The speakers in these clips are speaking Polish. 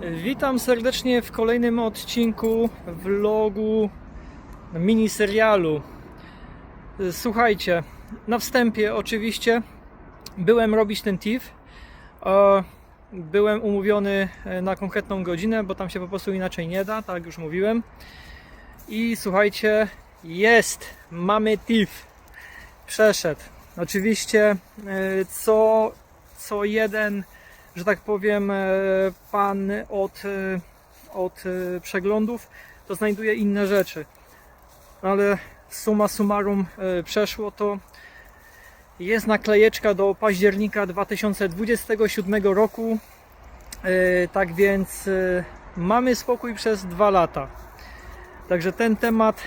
Witam serdecznie w kolejnym odcinku vlogu mini serialu. Słuchajcie, na wstępie oczywiście byłem robić ten TIFF. e, Byłem umówiony e, na konkretną godzinę, bo tam się po prostu inaczej nie da, tak już mówiłem. I słuchajcie, jest, mamy TIFF. Przeszedł. Oczywiście e, co, co jeden że tak powiem, e, pan od, e, od e, przeglądów to znajduje inne rzeczy. Ale summa summarum przeszło to. Jest naklejeczka do października 2027 roku. Tak więc mamy spokój przez dwa lata. Także ten temat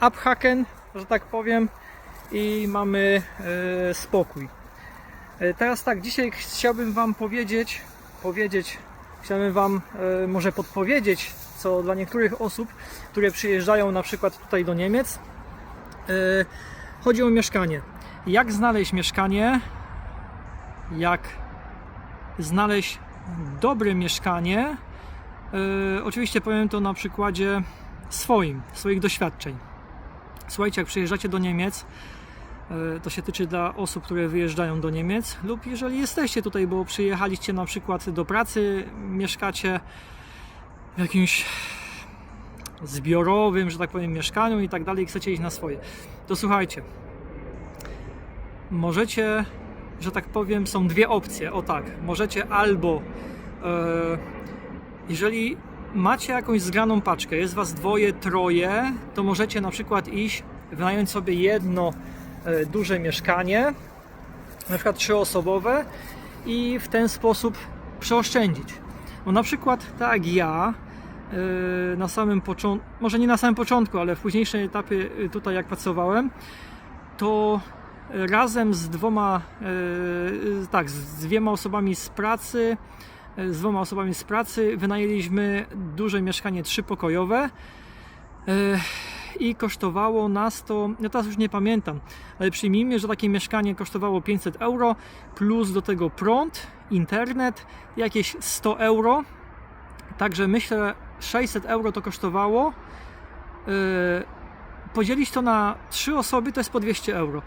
abhaken, że tak powiem, i mamy spokój. E, Teraz tak, dzisiaj chciałbym Wam powiedzieć, powiedzieć, chciałbym Wam e, może podpowiedzieć, co dla niektórych osób, które przyjeżdżają na przykład tutaj do Niemiec, e, chodzi o mieszkanie. Jak znaleźć mieszkanie, jak znaleźć dobre mieszkanie. Oczywiście powiem to na przykładzie swoim, swoich doświadczeń. Słuchajcie, jak przyjeżdżacie do Niemiec, To się tyczy dla osób, które wyjeżdżają do Niemiec, lub jeżeli jesteście tutaj, bo przyjechaliście na przykład do pracy, mieszkacie w jakimś zbiorowym, że tak powiem, mieszkaniu i tak dalej, chcecie iść na swoje. To słuchajcie, możecie, że tak powiem, są dwie opcje. O tak, możecie albo, e, jeżeli macie jakąś zgraną paczkę, jest was dwoje, troje, to możecie na przykład iść, wynająć sobie jedno e, duże mieszkanie, na przykład trzyosobowe i w ten sposób przeoszczędzić. Bo na przykład tak ja e, na samym początku, może nie na samym początku, ale w późniejszym etapie e, tutaj jak pracowałem, to razem z dwoma, e, tak, z dwiema osobami z pracy, e, z dwoma osobami z pracy wynajęliśmy duże mieszkanie trzypokojowe. I kosztowało nas to, ja teraz już nie pamiętam, ale przyjmijmy, że takie mieszkanie kosztowało 500 euro, plus do tego prąd, internet, jakieś 100 euro. Także myślę, 600 euro to kosztowało. Yy, Podzielić to na 3 osoby to jest po 200 euro.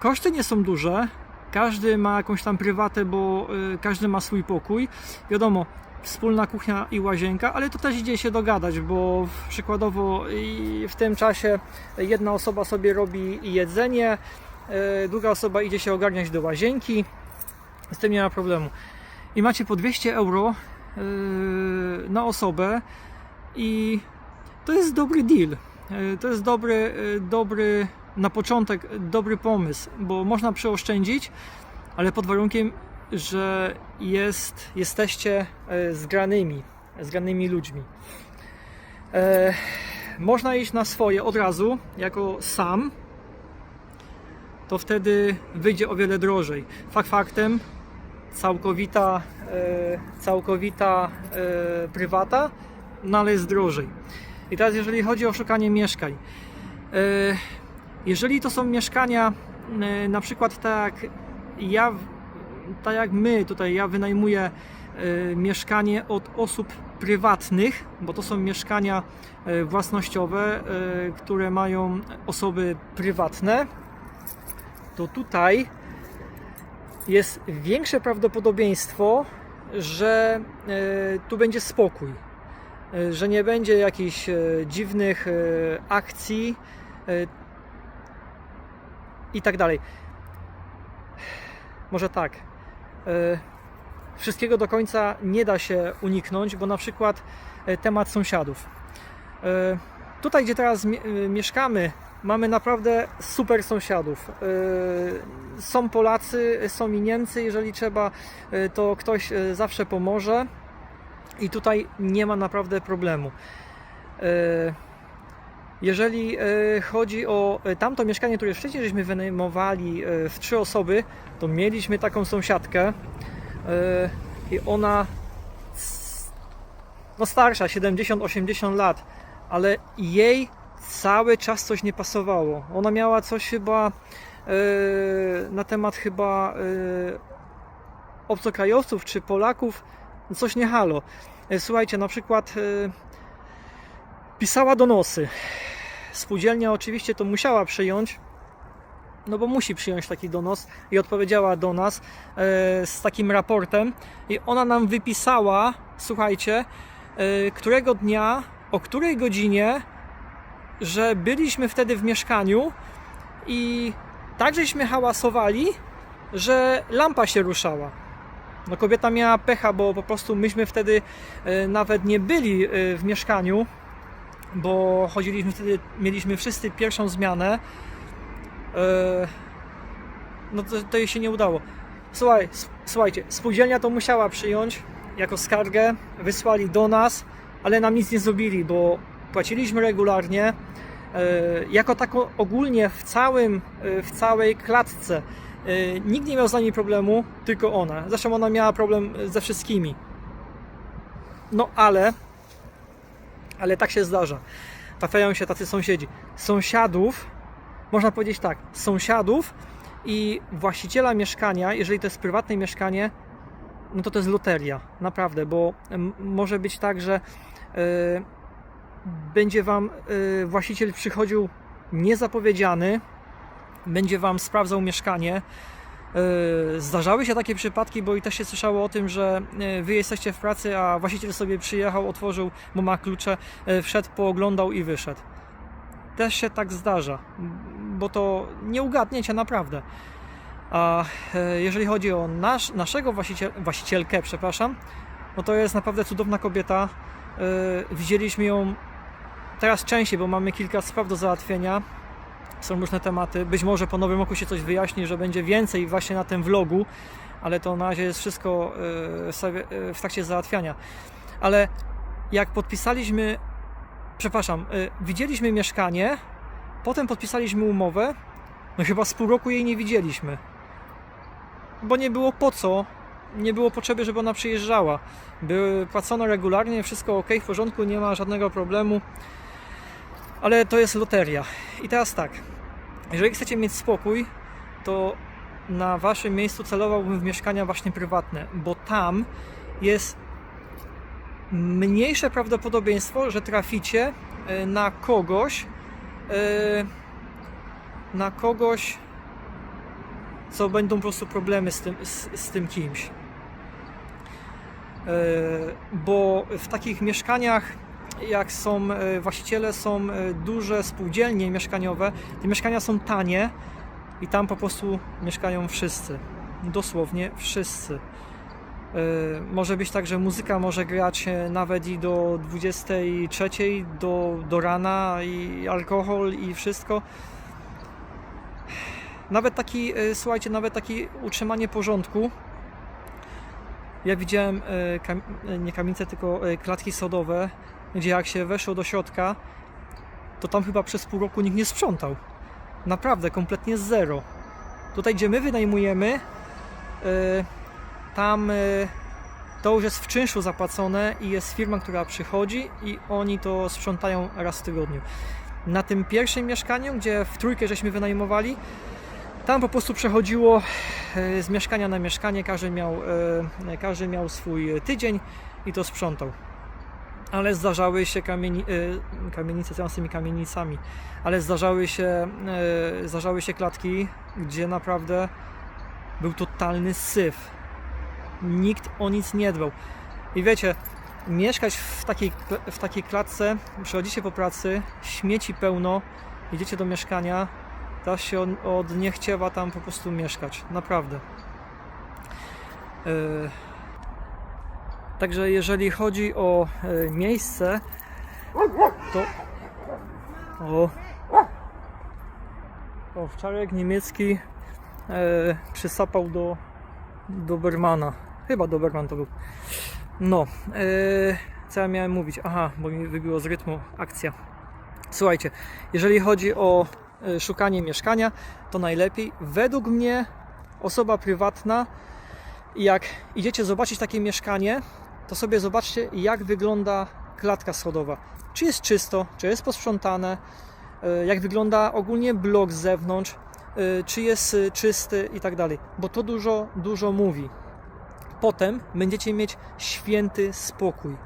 Koszty nie są duże. Każdy ma jakąś tam prywatę, bo yy, każdy ma swój pokój. Wiadomo, wspólna kuchnia i łazienka, ale to też idzie się dogadać, bo przykładowo w tym czasie jedna osoba sobie robi jedzenie, e, druga osoba idzie się ogarniać do łazienki, z tym nie ma problemu. I macie po 200 euro e, na osobę i to jest dobry deal. E, To jest dobry, dobry na początek dobry pomysł, bo można przeoszczędzić, ale pod warunkiem, że jest, jesteście e, zgranymi, zgranymi ludźmi. E, można iść na swoje od razu, jako sam, to wtedy wyjdzie o wiele drożej. Fakt faktem, całkowita, e, całkowita e, prywata, no ale jest drożej. I teraz jeżeli chodzi o szukanie mieszkań, e, jeżeli to są mieszkania, e, na przykład tak ja tak jak my tutaj, ja wynajmuję e, mieszkanie od osób prywatnych, bo to są mieszkania e, własnościowe, e, które mają osoby prywatne, to tutaj jest większe prawdopodobieństwo, że tu będzie spokój, że nie będzie jakichś dziwnych akcji i tak dalej. Może tak. E, Wszystkiego do końca nie da się uniknąć, bo na przykład e, temat sąsiadów. E, Tutaj, gdzie teraz mie- mieszkamy, mamy naprawdę super sąsiadów. Są Polacy, są Niemcy. Jeżeli trzeba, to ktoś zawsze pomoże. I tutaj nie ma naprawdę problemu. Jeżeli e, chodzi o e, tamto mieszkanie, które wcześniej żeśmy wynajmowali e, w trzy osoby, to mieliśmy taką sąsiadkę i ona no starsza, 70-80 lat, ale jej cały czas coś nie pasowało. Ona miała coś chyba na temat chyba obcokrajowców czy Polaków coś nie halo. Słuchajcie, na przykład pisała donosy. Spółdzielnia oczywiście to musiała przyjąć, no bo musi przyjąć taki donos i odpowiedziała do nas e, z takim raportem i ona nam wypisała, słuchajcie, e, którego dnia, o której godzinie, że byliśmy wtedy w mieszkaniu i tak żeśmy hałasowali, że lampa się ruszała. No kobieta miała pecha, bo po prostu myśmy wtedy e, nawet nie byli w mieszkaniu, bo chodziliśmy wtedy, mieliśmy wszyscy pierwszą zmianę. E, No to, to jej się nie udało. Słuchaj, słuchajcie, spółdzielnia to musiała przyjąć jako skargę, wysłali do nas, ale nam nic nie zrobili, bo płaciliśmy regularnie. E, Jako tako ogólnie w całym, e, w całej klatce nikt nie miał z nami problemu, tylko ona. Zresztą ona miała problem ze wszystkimi. No ale, ale tak się zdarza. Trafiają się tacy sąsiedzi. Sąsiadów, można powiedzieć tak, sąsiadów i właściciela mieszkania, jeżeli to jest prywatne mieszkanie, no to to jest loteria, naprawdę, bo może być tak, że e, będzie wam e, właściciel przychodził niezapowiedziany, będzie wam sprawdzał mieszkanie. E, Zdarzały się takie przypadki, bo i też się słyszało o tym, że e, wy jesteście w pracy, a właściciel sobie przyjechał, otworzył, bo ma klucze, e, wszedł, pooglądał i wyszedł. Też się tak zdarza, bo to nie ugadniecie naprawdę. A jeżeli chodzi o nasz, naszego właściciel, właścicielkę, przepraszam, no to jest naprawdę cudowna kobieta. Widzieliśmy ją teraz częściej, bo mamy kilka spraw do załatwienia. Są różne tematy. Być może po nowym roku się coś wyjaśni, że będzie więcej właśnie na tym vlogu, ale to na razie jest wszystko e, e, w trakcie załatwiania. Ale jak podpisaliśmy, przepraszam, e, widzieliśmy mieszkanie, potem podpisaliśmy umowę, no chyba z pół roku jej nie widzieliśmy. Bo nie było po co, nie było potrzeby, żeby ona przyjeżdżała. Były płacono regularnie, wszystko ok, w porządku, nie ma żadnego problemu. Ale to jest loteria. I teraz tak, jeżeli chcecie mieć spokój, to na waszym miejscu celowałbym w mieszkania właśnie prywatne, bo tam jest mniejsze prawdopodobieństwo, że traficie e, na kogoś, e, na kogoś, co będą po prostu problemy z tym, z, z tym kimś. E, Bo w takich mieszkaniach, jak są e, właściciele, są e, duże spółdzielnie mieszkaniowe, te mieszkania są tanie i tam po prostu mieszkają wszyscy. Dosłownie wszyscy. E, Może być tak, że muzyka może grać nawet i do 23, do, do rana, i alkohol, i wszystko. Nawet taki, słuchajcie, nawet taki utrzymanie porządku. Ja widziałem nie kamienice, tylko klatki sodowe, gdzie jak się weszło do środka, to tam chyba przez pół roku nikt nie sprzątał. Naprawdę, kompletnie zero. Tutaj, gdzie my wynajmujemy, e, tam e, to już jest w czynszu zapłacone i jest firma, która przychodzi i oni to sprzątają raz w tygodniu. Na tym pierwszym mieszkaniu, gdzie w trójkę żeśmy wynajmowali, tam po prostu przechodziło e, z mieszkania na mieszkanie, każdy miał, każdy miał swój tydzień i to sprzątał. Ale zdarzały się kamieni, e, kamienice, co z tymi kamienicami, ale zdarzały się, e, zdarzały się klatki, gdzie naprawdę był totalny syf. Nikt o nic nie dbał. I wiecie, mieszkać w takiej, w takiej klatce, przychodzicie po pracy, śmieci pełno, idziecie do mieszkania, ta się od, od nie chciała tam po prostu mieszkać. Naprawdę. E, Także jeżeli chodzi o e, miejsce, to. O. O, niemiecki e, przysapał do Dobermana. Chyba Doberman to był. No, e, co ja miałem mówić? Aha, bo mi wybiło z rytmu akcja. Słuchajcie, jeżeli chodzi o e, szukanie mieszkania, to najlepiej według mnie osoba prywatna, jak idziecie zobaczyć takie mieszkanie, to sobie zobaczcie, jak wygląda klatka schodowa. Czy jest czysto, czy jest posprzątane, e, jak wygląda ogólnie blok z zewnątrz, e, czy jest e, czysty i tak dalej, bo to dużo, dużo mówi. potem będziecie mieć święty spokój.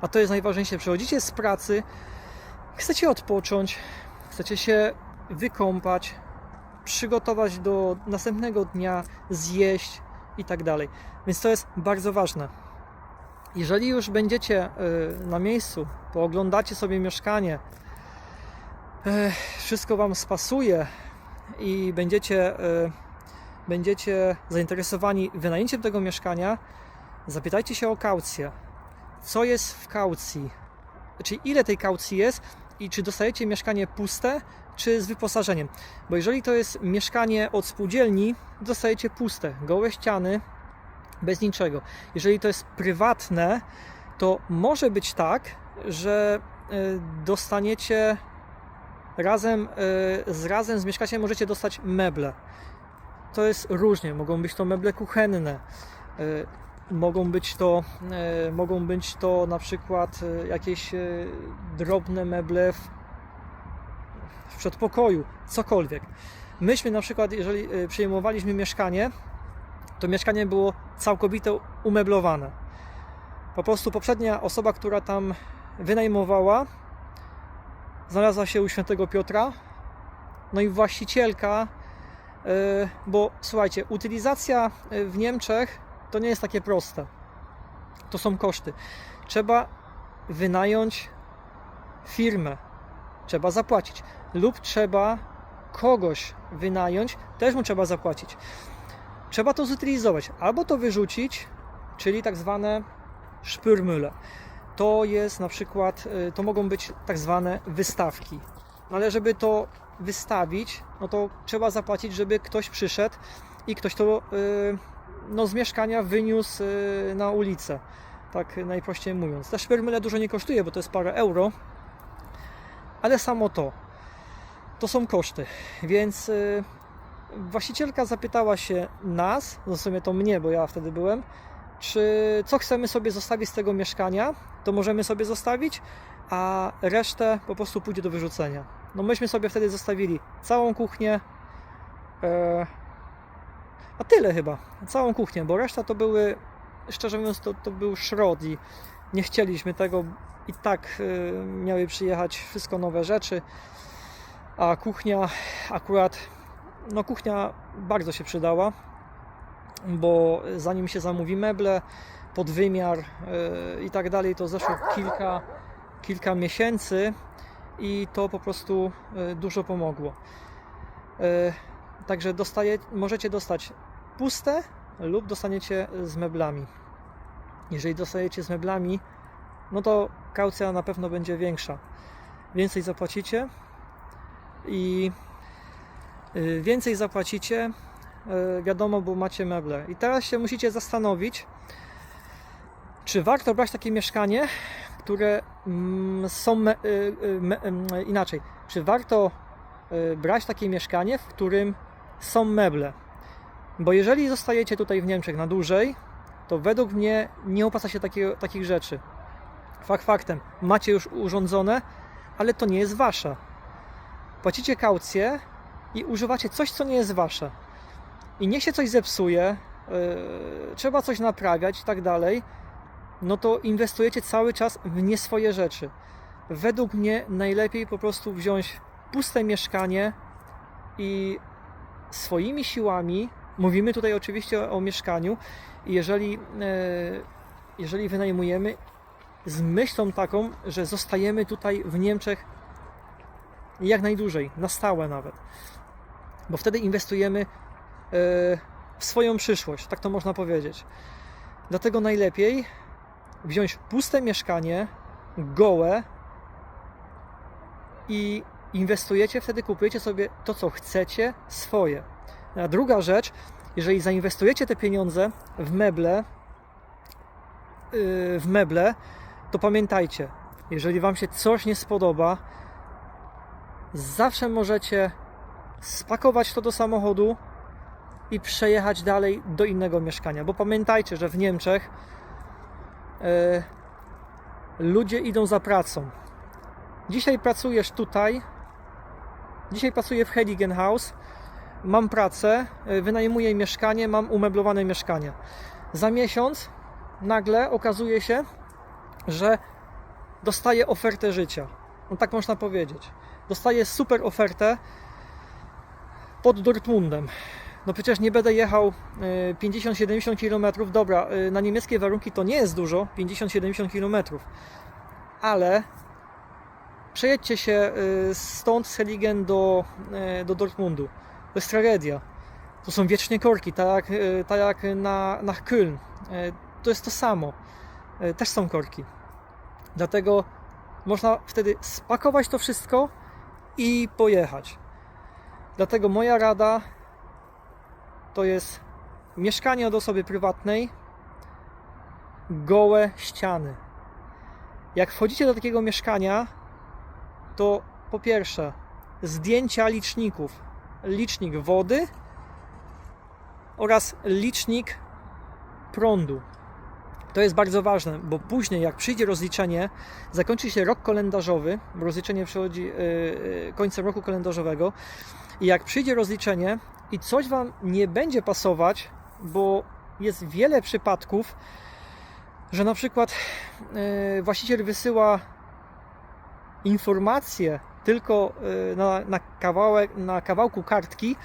A to jest najważniejsze. Przychodzicie z pracy, chcecie odpocząć, chcecie się wykąpać, przygotować do następnego dnia, zjeść i tak dalej. Więc to jest bardzo ważne. Jeżeli już będziecie y, na miejscu, pooglądacie sobie mieszkanie, e, wszystko Wam spasuje i będziecie, e, będziecie zainteresowani wynajęciem tego mieszkania, zapytajcie się o kaucję. Co jest w kaucji? Czyli ile tej kaucji jest i czy dostajecie mieszkanie puste, czy z wyposażeniem? Bo jeżeli to jest mieszkanie od spółdzielni, dostajecie puste, gołe ściany, bez niczego. Jeżeli to jest prywatne, to może być tak, że e, dostaniecie razem e, z razem z mieszkaniem możecie dostać meble. To jest różnie, mogą być to meble kuchenne, e, mogą być to, mogą być to na przykład jakieś drobne meble w, w przedpokoju, cokolwiek. Myśmy na przykład, jeżeli przejmowaliśmy mieszkanie, to mieszkanie było całkowicie umeblowane. Po prostu poprzednia osoba, która tam wynajmowała, znalazła się u świętego Piotra. No i właścicielka, e, bo słuchajcie, utylizacja e, w Niemczech to nie jest takie proste. To są koszty. Trzeba wynająć firmę, trzeba zapłacić, lub trzeba kogoś wynająć, też mu trzeba zapłacić. Trzeba to zutylizować, albo to wyrzucić, czyli tak zwane szpyrmyle. To jest na przykład, y, to mogą być tak zwane wystawki. No ale żeby to wystawić, no to trzeba zapłacić, żeby ktoś przyszedł i ktoś to y, no, z mieszkania wyniósł y, na ulicę. Tak najprościej mówiąc. Te szpyrmyle dużo nie kosztuje, bo to jest parę euro, ale samo to, to są koszty. Więc właścicielka zapytała się nas, no w sumie to mnie, bo ja wtedy byłem, czy co chcemy sobie zostawić z tego mieszkania, to możemy sobie zostawić, a resztę po prostu pójdzie do wyrzucenia. No myśmy sobie wtedy zostawili całą kuchnię, e, a tyle chyba, całą kuchnię, bo reszta to były, szczerze mówiąc, to, to był szrot i nie chcieliśmy tego. I tak e, miały przyjechać wszystko nowe rzeczy, a kuchnia akurat, no kuchnia bardzo się przydała, bo zanim się zamówi meble pod wymiar e, i tak dalej, to zeszło kilka, kilka miesięcy i to po prostu e, dużo pomogło. E, Także dostaje, możecie dostać puste lub dostaniecie z meblami. Jeżeli dostajecie z meblami, no to kaucja na pewno będzie większa. Więcej zapłacicie i więcej zapłacicie, y, wiadomo, bo macie meble. I teraz się musicie zastanowić, czy warto brać takie mieszkanie, które mm, są me, y, y, me, em, inaczej. Czy warto y, brać takie mieszkanie, w którym są meble? Bo jeżeli zostajecie tutaj w Niemczech na dłużej, to według mnie nie opłaca się takiego, takich rzeczy. Fakt faktem, macie już urządzone, ale to nie jest wasze. Płacicie kaucję i używacie coś, co nie jest wasze. I niech się coś zepsuje, yy, trzeba coś naprawiać i tak dalej, no to inwestujecie cały czas w nie swoje rzeczy. Według mnie najlepiej po prostu wziąć puste mieszkanie i swoimi siłami, mówimy tutaj oczywiście o mieszkaniu, i jeżeli, e, jeżeli wynajmujemy z myślą taką, że zostajemy tutaj w Niemczech jak najdłużej, na stałe nawet. Bo wtedy inwestujemy e, w swoją przyszłość, tak to można powiedzieć. Dlatego najlepiej wziąć puste mieszkanie, gołe i inwestujecie, wtedy kupujecie sobie to, co chcecie, swoje. A druga rzecz, jeżeli zainwestujecie te pieniądze w meble, yy, w meble, to pamiętajcie, jeżeli Wam się coś nie spodoba, zawsze możecie spakować to do samochodu i przejechać dalej do innego mieszkania. Bo pamiętajcie, że w Niemczech e, ludzie idą za pracą. Dzisiaj pracujesz tutaj, dzisiaj pracuję w Heiligenhaus, mam pracę, e, wynajmuję mieszkanie, mam umeblowane mieszkanie. Za miesiąc nagle okazuje się, że dostaje ofertę życia. No tak można powiedzieć. Dostaje super ofertę pod Dortmundem. No przecież nie będę jechał y, 50-70 km. Dobra, y, na niemieckie warunki to nie jest dużo, 50-70 km. Ale przejedźcie się y, stąd z Heligen do, y, do Dortmundu. To jest tragedia. To są wiecznie korki, tak jak, y, tak jak na, na Köln. Y, To jest to samo. Y, Też są korki. Dlatego można wtedy spakować to wszystko i pojechać. Dlatego moja rada to jest mieszkanie od osoby prywatnej, gołe ściany. Jak wchodzicie do takiego mieszkania, to po pierwsze zdjęcia liczników. Licznik wody oraz licznik prądu. To jest bardzo ważne, bo później, jak przyjdzie rozliczenie, zakończy się rok kalendarzowy, bo rozliczenie przychodzi yy, yy, końcem roku kalendarzowego, i jak przyjdzie rozliczenie i coś Wam nie będzie pasować, bo jest wiele przypadków, że na przykład yy, właściciel wysyła informację tylko na, na, kawałek, na kawałku kartki,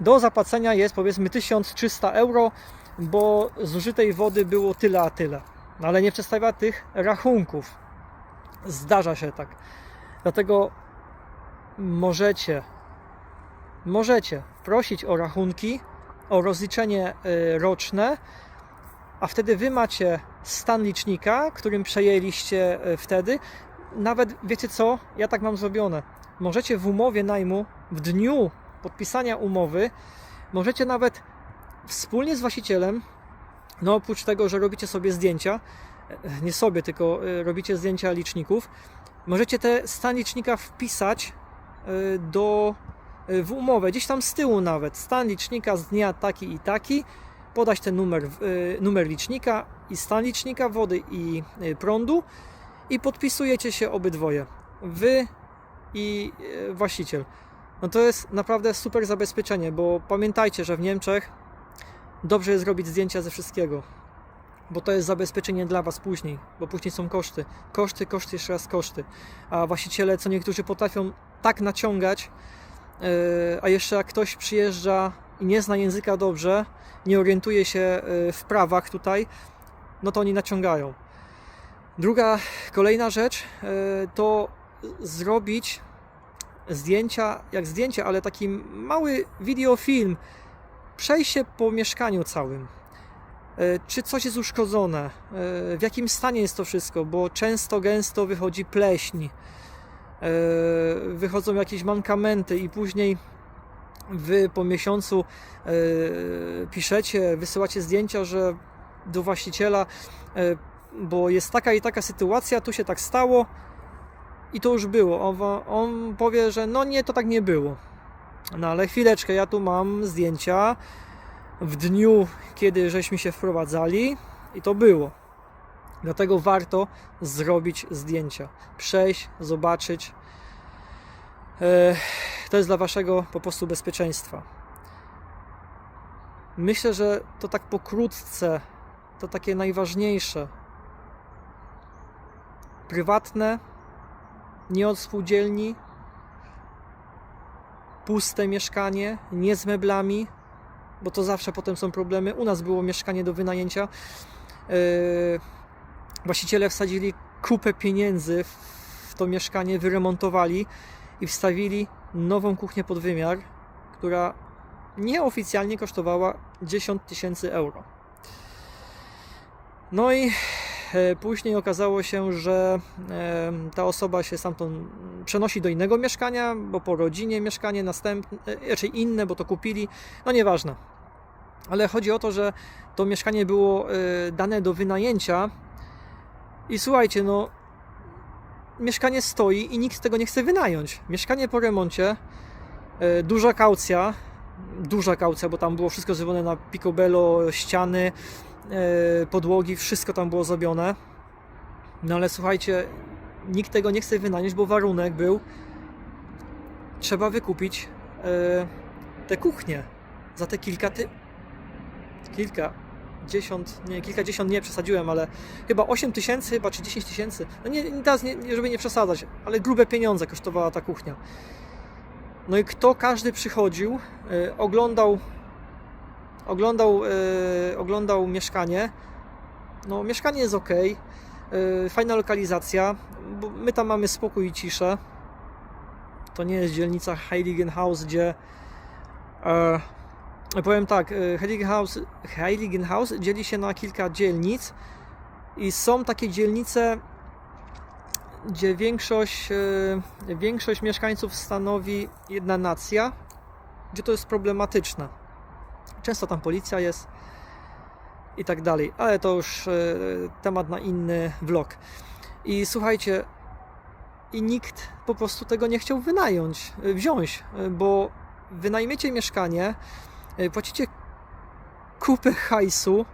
do zapłacenia jest powiedzmy 1300 euro, bo zużytej wody było tyle a tyle. No ale nie przedstawia tych rachunków. Zdarza się tak. Dlatego możecie, możecie prosić o rachunki, o rozliczenie y, roczne, a wtedy wy macie stan licznika, którym przejęliście y, wtedy. Nawet wiecie co? Ja tak mam zrobione. Możecie w umowie najmu, w dniu podpisania umowy, możecie nawet wspólnie z właścicielem, no oprócz tego, że robicie sobie zdjęcia, e, nie sobie, tylko e, robicie zdjęcia liczników, możecie te stan licznika wpisać e, do, w umowę, gdzieś tam z tyłu nawet, stan licznika z dnia taki i taki, podać ten numer, numer licznika i stan licznika wody i prądu i podpisujecie się obydwoje, wy i właściciel. No to jest naprawdę super zabezpieczenie, bo pamiętajcie, że w Niemczech dobrze jest robić zdjęcia ze wszystkiego, bo to jest zabezpieczenie dla Was później, bo później są koszty. Koszty, koszty, jeszcze raz koszty. A właściciele, co niektórzy potrafią tak naciągać, yy, a jeszcze jak ktoś przyjeżdża i nie zna języka dobrze, nie orientuje się yy, w prawach tutaj, no to oni naciągają. Druga, kolejna rzecz yy, to zrobić zdjęcia, jak zdjęcie, ale taki mały wideofilm, przejście po mieszkaniu całym. E, Czy coś jest uszkodzone? E, W jakim stanie jest to wszystko? Bo często, gęsto wychodzi pleśń, e, wychodzą jakieś mankamenty i później wy po miesiącu piszecie, wysyłacie zdjęcia, że do właściciela, bo jest taka i taka sytuacja, tu się tak stało i to już było. On powie, że no nie, to tak nie było. No ale chwileczkę, ja tu mam zdjęcia w dniu, kiedy żeśmy się wprowadzali i to było. Dlatego warto zrobić zdjęcia, przejść, zobaczyć. E, To jest dla waszego po prostu bezpieczeństwa. Myślę, że to tak pokrótce, to takie najważniejsze. Prywatne, nie od spółdzielni, puste mieszkanie, nie z meblami, bo to zawsze potem są problemy. U nas było mieszkanie do wynajęcia. Yy, Właściciele wsadzili kupę pieniędzy w to mieszkanie, wyremontowali i wstawili nową kuchnię pod wymiar, która nieoficjalnie kosztowała 10 tysięcy euro. No i później okazało się, że e, ta osoba się stamtąd przenosi do innego mieszkania, bo po rodzinie mieszkanie następne, e, raczej inne, bo to kupili, no nieważne. Ale chodzi o to, że to mieszkanie było e, dane do wynajęcia i słuchajcie, no mieszkanie stoi i nikt tego nie chce wynająć. Mieszkanie po remoncie, e, duża kaucja, duża kaucja, bo tam było wszystko zrobione na picobello, ściany, e, podłogi, wszystko tam było zrobione. No ale słuchajcie, nikt tego nie chce wynająć, bo warunek był trzeba wykupić e, te kuchnie za te kilka ty... kilka kilkadziesiąt, nie, kilkadziesiąt nie przesadziłem, ale chyba 8 tysięcy, chyba czy 10 tysięcy. No nie, teraz nie, żeby nie przesadzać, ale grube pieniądze kosztowała ta kuchnia. No i kto każdy przychodził, y, oglądał, oglądał, y, oglądał mieszkanie. No, mieszkanie jest ok, y, fajna lokalizacja, bo my tam mamy spokój i ciszę. To nie jest dzielnica Heiligenhaus, gdzie e, powiem tak, e, Heiligenhaus, Heiligenhaus dzieli się na kilka dzielnic i są takie dzielnice, gdzie większość, e, większość mieszkańców stanowi jedna nacja, gdzie to jest problematyczne. Często tam policja jest i tak dalej, ale to już e, temat na inny vlog. I słuchajcie, i nikt po prostu tego nie chciał wynająć, y, wziąć, y, bo wynajmiecie mieszkanie, płacicie kupę hajsu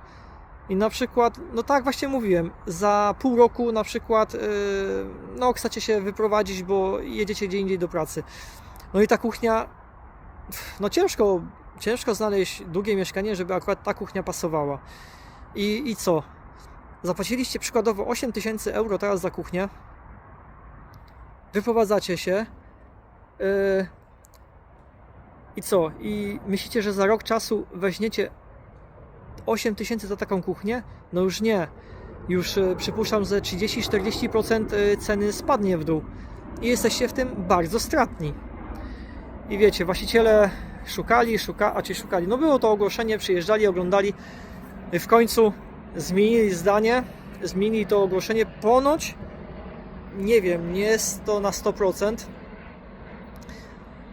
i na przykład, no tak właśnie mówiłem, za pół roku na przykład, no chcecie się wyprowadzić, bo jedziecie gdzie indziej do pracy. No i ta kuchnia, no ciężko, ciężko znaleźć długie mieszkanie, żeby akurat ta kuchnia pasowała. I, i co? Zapłaciliście przykładowo 8 tysięcy euro teraz za kuchnię, wyprowadzacie się yy, i co? I myślicie, że za rok czasu weźmiecie 8 tysięcy za taką kuchnię? No już nie. Już yy, przypuszczam, że 30-40% yy, ceny spadnie w dół. I jesteście w tym bardzo stratni. I wiecie, właściciele szukali, szuka, a czy szukali. No było to ogłoszenie, przyjeżdżali, oglądali. W końcu zmienili zdanie, zmienili to ogłoszenie. Ponoć nie wiem, nie jest to na 100%,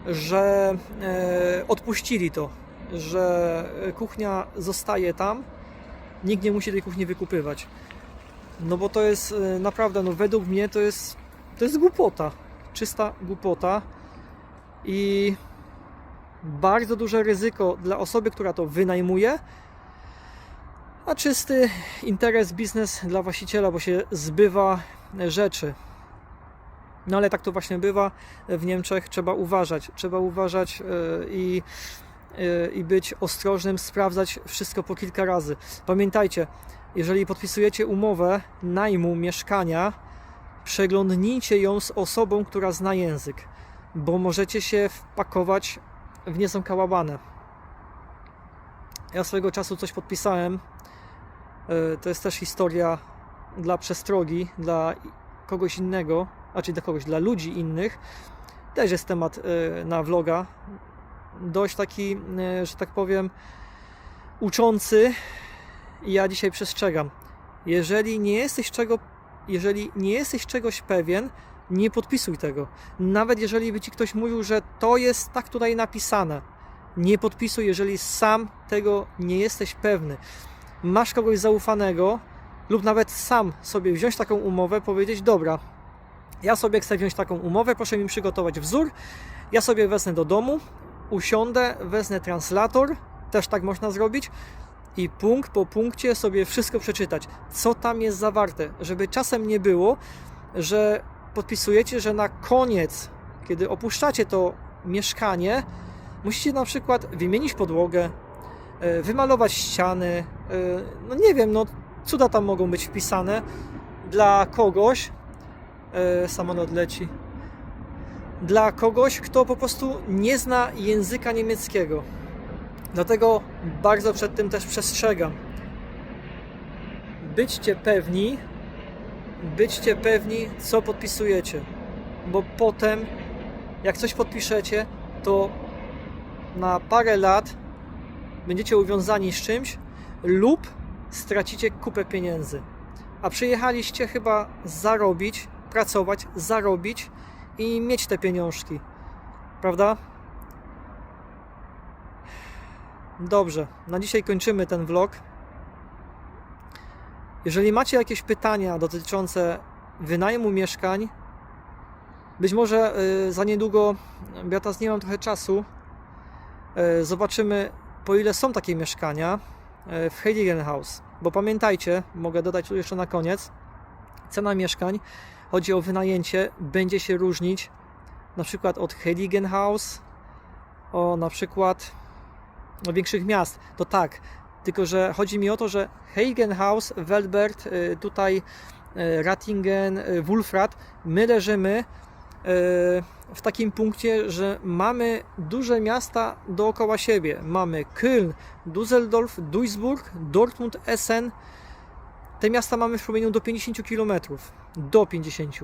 że e, odpuścili to, że kuchnia zostaje tam, nikt nie musi tej kuchni wykupywać. No bo to jest e, naprawdę, no według mnie to jest, to jest głupota, czysta głupota i bardzo duże ryzyko dla osoby, która to wynajmuje, a czysty interes, biznes dla właściciela, bo się zbywa rzeczy. No ale tak to właśnie bywa w Niemczech. Trzeba uważać, trzeba uważać e, i, e, i być ostrożnym, sprawdzać wszystko po kilka razy. Pamiętajcie, jeżeli podpisujecie umowę najmu mieszkania, przeglądnijcie ją z osobą, która zna język, bo możecie się wpakować w niezłą kałabanę. Ja swojego czasu coś podpisałem. E, to jest też historia dla przestrogi, dla kogoś innego, raczej dla kogoś, dla ludzi innych. Też jest temat e, na vloga. Dość taki, e, że tak powiem, uczący. Ja dzisiaj przestrzegam. Jeżeli nie jesteś czego, jeżeli nie jesteś czegoś pewien, nie podpisuj tego. Nawet jeżeli by ci ktoś mówił, że to jest tak tutaj napisane, nie podpisuj, jeżeli sam tego nie jesteś pewny. Masz kogoś zaufanego, lub nawet sam sobie wziąć taką umowę, powiedzieć: Dobra, ja sobie chcę wziąć taką umowę, proszę mi przygotować wzór. Ja sobie wezmę do domu, usiądę, wezmę translator, też tak można zrobić i punkt po punkcie sobie wszystko przeczytać, co tam jest zawarte, żeby czasem nie było, że podpisujecie, że na koniec, kiedy opuszczacie to mieszkanie, musicie na przykład wymienić podłogę, e, wymalować ściany, e, no nie wiem, no cuda tam mogą być wpisane dla kogoś, e, samolot leci, dla kogoś, kto po prostu nie zna języka niemieckiego. Dlatego bardzo przed tym też przestrzegam. Byćcie pewni, byćcie pewni, co podpisujecie, bo potem, jak coś podpiszecie, to na parę lat będziecie uwiązani z czymś lub stracicie kupę pieniędzy. A przyjechaliście chyba zarobić, pracować, zarobić i mieć te pieniążki. Prawda? Dobrze, na dzisiaj kończymy ten vlog. Jeżeli macie jakieś pytania dotyczące wynajmu mieszkań, być może y, za niedługo, ja teraz nie mam trochę czasu, y, zobaczymy po ile są takie mieszkania y, w Heiligenhaus. Bo pamiętajcie, mogę dodać tu jeszcze na koniec, cena mieszkań, chodzi o wynajęcie, będzie się różnić na przykład od Heiligenhaus, o na przykład większych miast. To tak, Tylko, że chodzi mi o to, że Heigenhaus, Welbert, y, tutaj y, Rattingen, y, Wulfrat, my leżymy w takim punkcie, że mamy duże miasta dookoła siebie. Mamy Köln, Düsseldorf, Duisburg, Dortmund, Essen. Te miasta mamy w promieniu do 50 km. Do 50.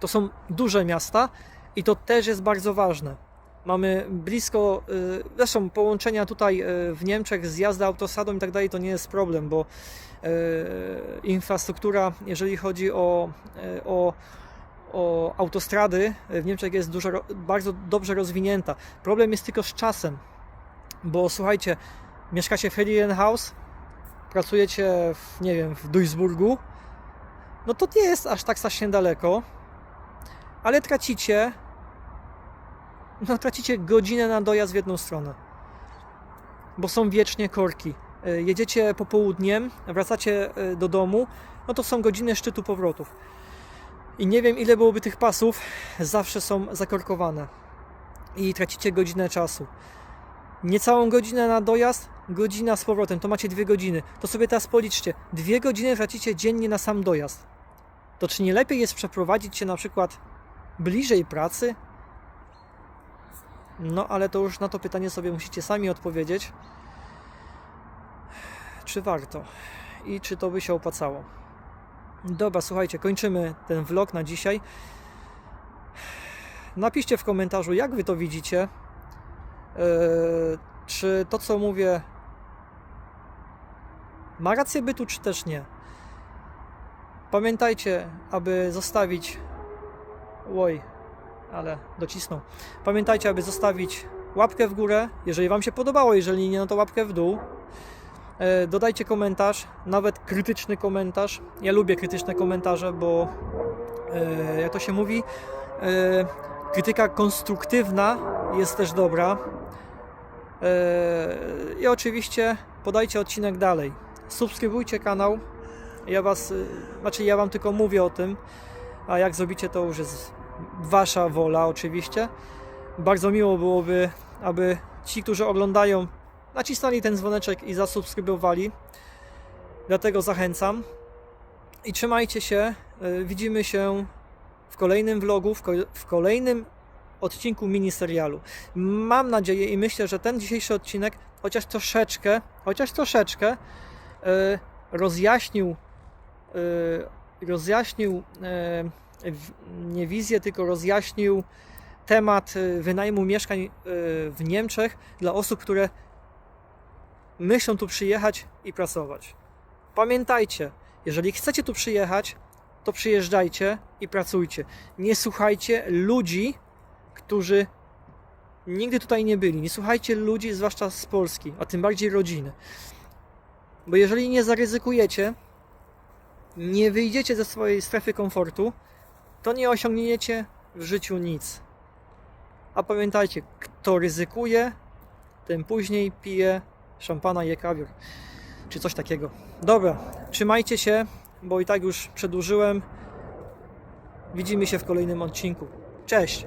To są duże miasta i to też jest bardzo ważne. Mamy blisko, y, zresztą połączenia tutaj y, w Niemczech z jazdą autostradą i tak dalej to nie jest problem, bo y, infrastruktura, jeżeli chodzi o, o, o autostrady w Niemczech jest dużo, bardzo dobrze rozwinięta. Problem jest tylko z czasem, bo słuchajcie, mieszkacie w Ferienhaus, pracujecie w, nie wiem, w Duisburgu, no to nie jest aż tak strasznie daleko, ale tracicie no tracicie godzinę na dojazd w jedną stronę. Bo są wiecznie korki. Y, Jedziecie popołudniem, wracacie y, do domu, no to są godziny szczytu powrotów. I nie wiem ile byłoby tych pasów, zawsze są zakorkowane. I tracicie godzinę czasu. Niecałą godzinę na dojazd, godzina z powrotem, to macie dwie godziny. To sobie teraz policzcie. Dwie godziny tracicie dziennie na sam dojazd. To czy nie lepiej jest przeprowadzić się na przykład bliżej pracy, no, ale to już na to pytanie sobie musicie sami odpowiedzieć. Czy warto i czy to by się opłacało. Dobra, słuchajcie, kończymy ten vlog na dzisiaj. Napiszcie w komentarzu, jak wy to widzicie. Eee, czy to, co mówię, ma rację bytu, czy też nie. Pamiętajcie, aby zostawić. Oj, ale docisnął. Pamiętajcie, aby zostawić łapkę w górę, jeżeli Wam się podobało, jeżeli nie, no to łapkę w dół. E, Dodajcie komentarz, nawet krytyczny komentarz. Ja lubię krytyczne komentarze, bo e, jak to się mówi, e, krytyka konstruktywna jest też dobra. I oczywiście podajcie odcinek dalej. Subskrybujcie kanał. Ja Was, znaczy ja Wam tylko mówię o tym, a jak zrobicie to już jest Wasza wola oczywiście. Bardzo miło byłoby, aby ci, którzy oglądają, nacisnęli ten dzwoneczek i zasubskrybowali. Dlatego zachęcam. I trzymajcie się. Y, Widzimy się w kolejnym vlogu, w, ko- w kolejnym odcinku miniserialu. Mam nadzieję i myślę, że ten dzisiejszy odcinek chociaż troszeczkę, chociaż troszeczkę y, rozjaśnił y, rozjaśnił nie wizję, tylko rozjaśnił temat y, wynajmu mieszkań y, w Niemczech dla osób, które myślą tu przyjechać i pracować. Pamiętajcie, jeżeli chcecie tu przyjechać, to przyjeżdżajcie i pracujcie. Nie słuchajcie ludzi, którzy nigdy tutaj nie byli. Nie słuchajcie ludzi, zwłaszcza z Polski, a tym bardziej rodziny. Bo jeżeli nie zaryzykujecie, nie wyjdziecie ze swojej strefy komfortu, to nie osiągniecie w życiu nic. A pamiętajcie, kto ryzykuje, ten później pije szampana i je kawior. Czy coś takiego. Dobra, trzymajcie się, bo i tak już przedłużyłem. Widzimy się w kolejnym odcinku. Cześć!